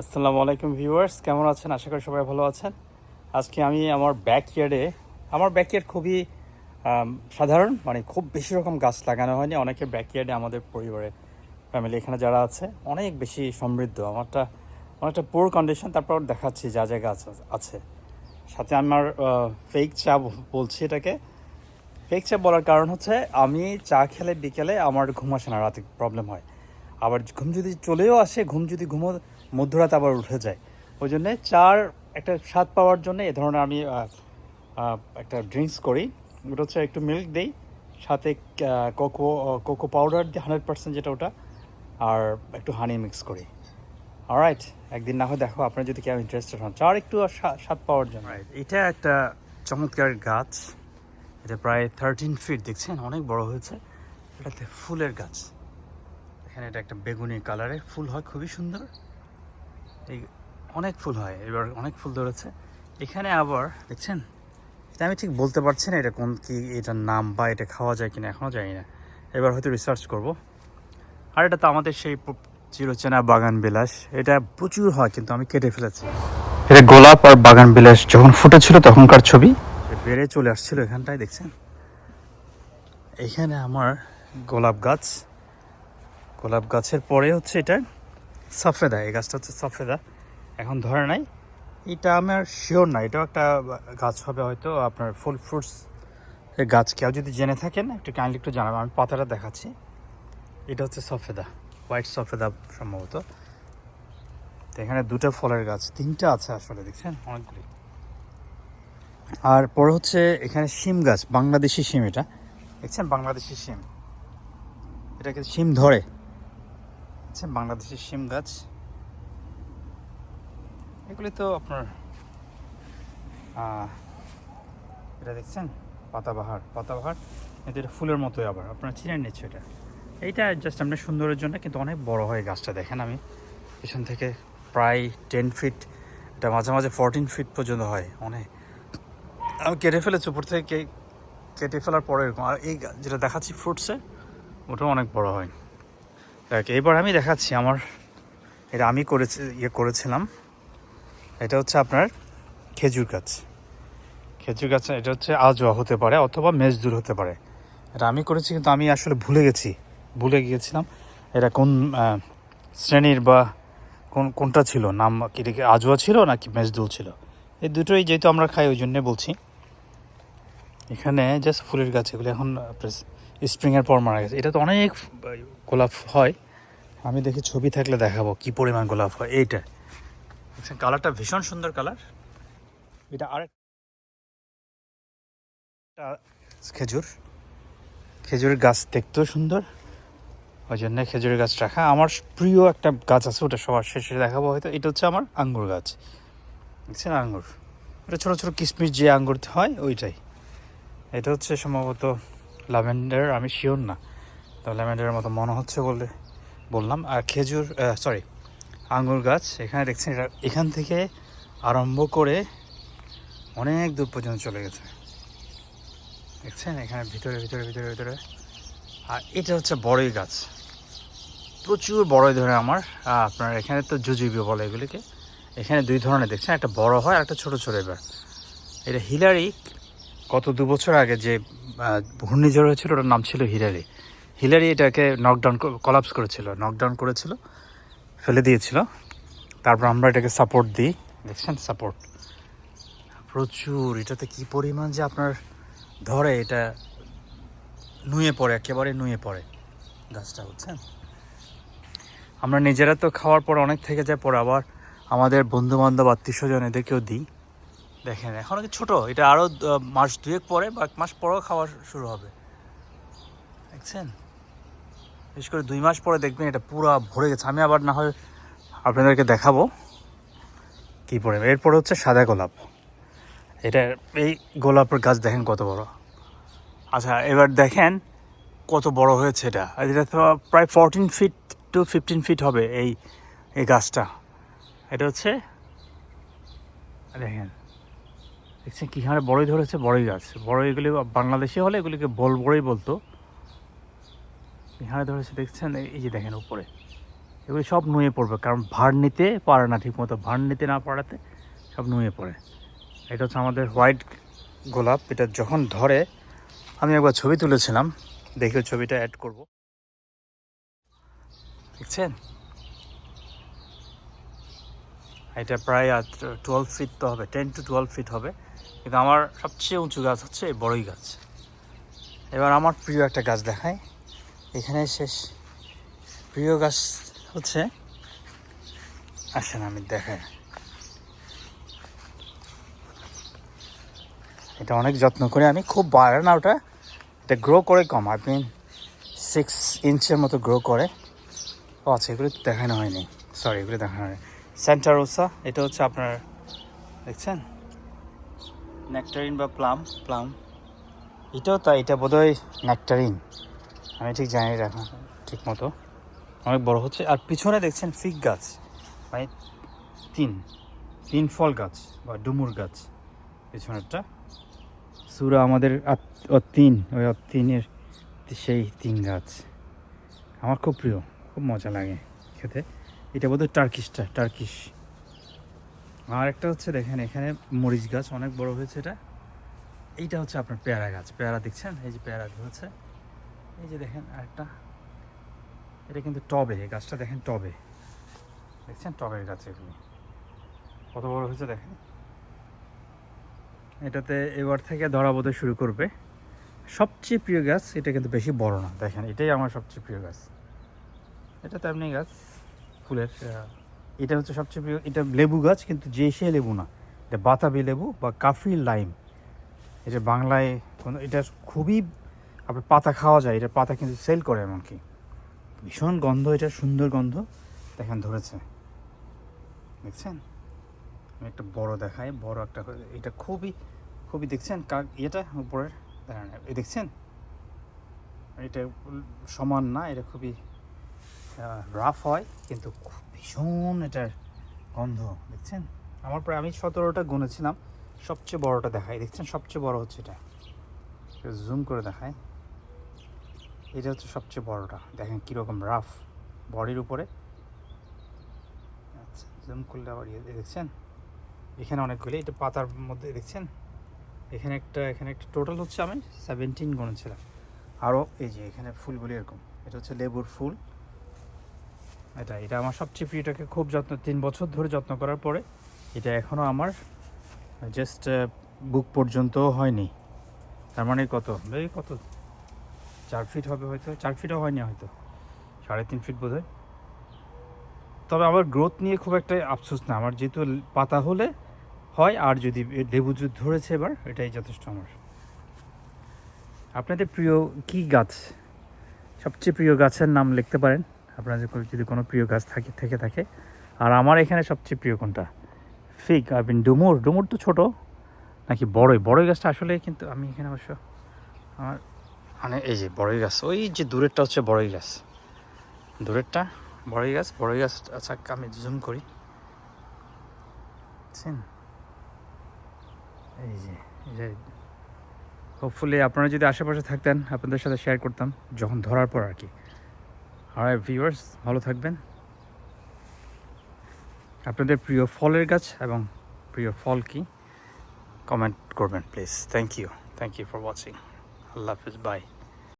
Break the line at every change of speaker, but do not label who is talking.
আসসালামু আলাইকুম ভিউয়ার্স, কেমন আছেন? আশা করি সবাই ভালো আছেন। আজকে আমি আমার ব্যাকইয়ার্ডে আমার ব্যাকইয়ার্ড খুবই সাধারণ মানে খুব বেশি রকম গাছ লাগানো হয়নি। অনেকের ব্যাকইয়ার্ডে আমাদের পরিবারে ফ্যামিলি এখানে যারা আছে, অনেক বেশি সমৃদ্ধ। আমারটা অনেকটা পুর কন্ডিশন তারপর দেখাচ্ছি যা যা গাছ আছে। সাথে আমার ফেক চা বলছি এটাকে। ফেক চা বলার কারণ হচ্ছে, আমি চা খেলে বিকেলে আমার ঘুম আসে না, রাতে প্রবলেম হয়। আবার ঘুম যদি চলেও আসে, ঘুম যদি ঘুমো মধ্যরাত আবার উঠে যায়। ওই জন্যে চার, একটা স্বাদ পাওয়ার জন্য এ ধরনের আমি একটা ড্রিঙ্কস করি। ওটা হচ্ছে একটু মিল্ক দিই, সাথে কোকো কোকো পাউডার দিই হান্ড্রেড পার্সেন্ট যেটা ওটা, আর একটু হানি মিক্স করি। রাইট একদিন না হয় দেখো, আপনার যদি কেউ ইন্টারেস্টেড হন। চার একটু স্বা- স্বাদ পাওয়ার জন্য। এটা একটা চমৎকার গাছ। এটা প্রায় থার্টিন ফিট দেখছেন? অনেক বড় হয়েছে। এটাতে ফুলের গাছ। এখানে এটা একটা বেগুনি কালারে ফুল হয়, খুবই সুন্দর। এই অনেক ফুল হয় এবার অনেক ফুল ধরেছে। এখানে আবার দেখছেন? এটা আমি ঠিক বলতে পারছি না এটা কোন কি এটার নাম বা এটা খাওয়া যায় কিনা এখনও জানি না। এবার হয়তো রিসার্চ করব। আর এটা তো আমাদের সেই চিরচেনা বাগান বিলাস। এটা প্রচুর হয় কিন্তু আমি কেটে ফেলেছি। এটা গোলাপ আর বাগান বিলাস যখন ফুটেছিল তখনকার ছবি। বেড়ে চলে আসছিল এখানটায় দেখছেন? এখানে আমার গোলাপ গাছ। গোলাপ গাছের পরে হচ্ছে এটা সফেদা, এই গাছটা হচ্ছে সফেদা। এখন ধরে নাই, এটা আমার শিওর না, এটাও একটা গাছ হবে হয়তো আপনার ফুল ফ্রুটস গাছ। কেউ যদি জেনে থাকেন, একটু কাইন্ডলি একটু জানাবেন, আমি পাতাটা দেখাচ্ছি। এটা হচ্ছে সফেদা হোয়াইট সফেদা সম্ভবত। তো এখানে দুটো ফলের গাছ, তিনটা আছে আসলে, দেখছেন? অনেকগুলি। আর পরে হচ্ছে এখানে শিম গাছ, বাংলাদেশি শিম এটা। দেখছেন? বাংলাদেশি শিম। এটাকে শিম ধরে। দেখছেন বাংলাদেশের শিম গাছ। এগুলি তো আপনার এটা দেখছেন? পাতাবাহার পাতাবাহার। কিন্তু এটা ফুলের মতোই আবার, আপনারা চিনেন নিচ্ছে এটা? এইটা জাস্ট আপনার সুন্দরের জন্য কিন্তু অনেক বড় হয় গাছটা, দেখেন আমি। পিছন থেকে প্রায় টেন ফিট এটা মাঝে মাঝে ফোরটিন ফিট পর্যন্ত হয়, অনেক। আমি কেটে ফেলেছি, উপর থেকে কেটে ফেলার পরে এরকম। আর এই যেটা দেখাচ্ছি ফ্রুটসে ওটাও অনেক বড় হয়। দেখ এবার আমি দেখাচ্ছি আমার, এটা আমি করেছি ইয়ে করেছিলাম। এটা হচ্ছে আপনার খেজুর গাছ। খেজুর গাছ, এটা হচ্ছে আজোয়া হতে পারে অথবা মেজদুর হতে পারে। এটা আমি করেছি কিন্তু আমি আসলে ভুলে গেছি, ভুলে গিয়েছিলাম। এটা কোন শ্রেণির বা কোন, কোনটা ছিল? নাম কি আজোয়া ছিল নাকি মেজদুল ছিল? এই দুটোই যেহেতু আমরা খাই, ওই জন্যে বলছি। এখানে জাস্ট ফুলের গাছ, এগুলো এখন স্প্রিংয়ের পর মারা গেছে। এটা তো অনেক গোলাপ হয়। আমি দেখি ছবি থাকলে দেখাবো কি পরিমাণ গোলাপ হয়। এইটা। কালারটা ভীষণ সুন্দর কালার এটা আরেক খেজুর। খেজুরের গাছ দেখতেও সুন্দর। ওই জন্য খেজুরের গাছ রাখা। আমার প্রিয় একটা গাছ আছে, ওটা সবার শেষে দেখাবো হয়তো। এটা হচ্ছে আমার আঙ্গুর গাছ। দেখছেন আঙ্গুর? এটা ছোটো ছোটো কিশমিশ যে আঙ্গুর হয়, ওইটাই। এটা হচ্ছে সম্ভবত ল্যাভেন্ডার আমি শিওর না। তো ল্যাভেন্ডারের মতো মনে হচ্ছে বলে বললাম। আর খেজুর সরি আঙুর গাছ, এখানে দেখছেন এটা এখান থেকে আরম্ভ করে অনেক দূর পর্যন্ত চলে গেছে। দেখছেন? এখানে ভিতরে ভিতরে ভিতরে ভিতরে। আর এটা হচ্ছে বড়ই গাছ। প্রচুর বড়ই ধরে আমার। আপনার এখানে তো জুজুবি বলে এগুলিকে। এখানে দুই ধরনের দেখছেন, একটা বড় হয় আর একটা ছোটো ছোটো এবার। এটা হিলারি গত দু বছর আগে যে ঘূর্ণিঝড় হয়েছিল, ওটার নাম ছিল হিলারি। হিলারি এটাকে নকডাউন কলাপস করেছিল নকডাউন করেছিল, ফেলে দিয়েছিল। তারপর আমরা এটাকে সাপোর্ট দিই। দেখছেন? সাপোর্ট প্রচুর, এটাতে কি পরিমাণ যে আপনার ধরে, এটা নুয়ে পড়ে, একেবারে নুয়ে পড়ে গাছটা, বুঝছেন? আমরা নিজেরা তো খাওয়ার পর অনেক থেকে যায়, পর আবার আমাদের বন্ধু বান্ধব আত্মীয় স্বজন এদেরকেও দিই। দেখেন, এখন কি ছোট। এটা আরও মাস দুয়েক পরে বা এক মাস পরেও খাওয়া শুরু হবে। দেখছেন? বিশেষ করে দুই মাস পরে দেখবেন এটা পুরো ভরে গেছে। আমি আবার না হয় আপনাদেরকে দেখাবো কী পরে এরপরে হচ্ছে সাদা গোলাপ। এটা, এই গোলাপের গাছ দেখেন কত বড়। আচ্ছা এবার দেখেন কত বড় হয়েছে এটা। এটা তো প্রায় fourteen feet to fifteen feet হবে এই এই গাছটা। এটা হচ্ছে, দেখেন দেখছেন কী হারে বড়ই ধরেছে, বড়ই গাছ বড় এগুলি বাংলাদেশে হলে এগুলিকে বল বড়ই বলতো। এখানে ধরেছে দেখছেন? এই- যে দেখেন উপরে। এগুলি সব নুয়ে পড়বে, কারণ ভার নিতে পারে না ঠিক মতো ভার নিতে না পারাতে সব নুয়ে পড়ে। এটা হচ্ছে আমাদের হোয়াইট গোলাপ। এটা যখন ধরে, আমি একবার ছবি তুলেছিলাম। দেখে ছবিটা অ্যাড করব। দেখছেন? এটা প্রায় টুয়েলভ ফিট তো হবে টেন টু টুয়েলভ ফিট হবে। কিন্তু আমার সবচেয়ে উঁচু গাছ হচ্ছে এই বড়ই গাছ। এবার আমার প্রিয় একটা গাছ দেখায় এখানে শেষ। প্রিয় গাছ হচ্ছে, আসেন আমি দেখাই। এটা অনেক যত্ন করে আমি খুব বাড়ে না ওটা। এটা গ্রো করে কম আই মিন সিক্স ইঞ্চের মতো গ্রো করে। ও আচ্ছা এগুলো দেখানো হয়নি। সরি এগুলো দেখানো হয়নি। সেন্টারোসা এটা হচ্ছে আপনার, দেখছেন? নেকটারিন বা প্লাম প্লাম এটাও তাই, এটা বোধহয় নেকটারিন আমি ঠিক জানি রাখা ঠিক মতো অনেক বড় হচ্ছে। আর পিছনে দেখছেন ফিগ গাছ মানে তিন তিন ফল গাছ বা ডুমুর গাছ। পিছনেরটা। সুরা আমাদের অতীন ওই অতীনের সেই তিন গাছ। আমার খুব প্রিয়, খুব মজা লাগে খেতে। এটা বোধহয় টার্কিশটা টার্কিশ আর একটা হচ্ছে দেখেন, এখানে মরিচ গাছ অনেক বড় হয়েছে এটা। এইটা হচ্ছে আপনার পেয়ারা গাছ। পেয়ারা দেখছেন? এই যে পেয়ারা হচ্ছে এই যে দেখেন আরেকটা। এটা কিন্তু টবে গাছটা দেখেন টবে। দেখছেন? টবের গাছ এগুলি। কত বড় হয়েছে দেখেন? এটাতে এবার থেকে ধরা বোধহয় শুরু করবে। সবচেয়ে প্রিয় গাছ, এটা কিন্তু বেশি বড় না। দেখেন, এটাই আমার সবচেয়ে প্রিয় গাছ। এটা তেমনি গাছ। ফুলের। এটা হচ্ছে সবচেয়ে প্রিয়, এটা লেবু গাছ, কিন্তু যে সে লেবু না, এটা বাতাবি লেবু বা কাফি লাইম। এটা বাংলায় কোনো, এটা খুবই আপনার পাতা খাওয়া যায়, এটা পাতা কিন্তু সেল করে এমনকি। ভীষণ গন্ধ, এটা সুন্দর গন্ধ দেখেন ধরেছে। দেখছেন? আমি একটা বড় দেখাই, বড় একটা এটা খুবই খুবই দেখছেন? কাক এটা উপরের দেখেন দেখছেন? এটা সমান না, এটা খুবই রাফ হয়, কিন্তু ভীষণ এটার গন্ধ, দেখছেন? আমার প্রায় আমি সতেরোটা গুনেছিলাম, সবচেয়ে বড়টা দেখাই, দেখছেন? সবচেয়ে বড় হচ্ছে এটা। জুম করে দেখায় এটা হচ্ছে সবচেয়ে বড়টা। দেখেন কীরকম রাফ বডির উপরে। আচ্ছা জুম করলে আবার ইয়ে দেখছেন? এখানে অনেকগুলি এটা পাতার মধ্যে, দেখছেন? এখানে একটা এখানে একটা টোটাল হচ্ছে আমি সেভেন্টিন গুনেছিলাম। আরও এই যে এখানে ফুলগুলি এরকম। এটা হচ্ছে লেবুর ফুল। এটা এটা আমার সবচেয়ে প্রিয়টাকে খুব যত্ন, তিন বছর ধরে যত্ন করার পরে এটা এখনও আমার জাস্ট বুক পর্যন্ত হয়নি। তার মানে কত? এই কত? চার ফিট হবে হয়তো, চার ফিটও হয়নি হয়তো। সাড়ে তিন ফিট বোধ তবে আমার গ্রোথ নিয়ে খুব একটা আফসোস না, আমার যেহেতু পাতা হলে হয়, আর যদি লেবু যদি ধরেছে এবার, এটাই যথেষ্ট আমার। আপনাদের প্রিয় কি গাছ? সবচেয়ে প্রিয় গাছের নাম লিখতে পারেন। আপনাদের কোনো- যদি কোনো প্রিয় গাছ থাকে থেকে থাকে। আর আমার এখানে সবচেয়ে প্রিয় কোনটা? ফিগ আই মিন ডুমুর। ডুমুর তো ছোটো নাকি বড়ই? বড়ই গাছটা আসলে কিন্তু আমি এখানে অবশ্য আমার মানে এই যে বড়ই গাছ ওই যে দূরেরটা হচ্ছে বড়ই গাছ। দূরেরটা বড়ই গাছ বড়ই গাছ আচ্ছা আমি জুম করি। এই যে এই যে। হোপফুলি আপনারা যদি আশেপাশে থাকতেন আপনাদের সাথে শেয়ার করতাম যখন ধরার পর আর কি। আর ভিউয়ার্স ভালো থাকবেন। আপনাদের প্রিয় ফলের গাছ এবং প্রিয় ফল কি? কমেন্ট করবেন please thank you thank you for watching আল্লাহ হাফিজ বাই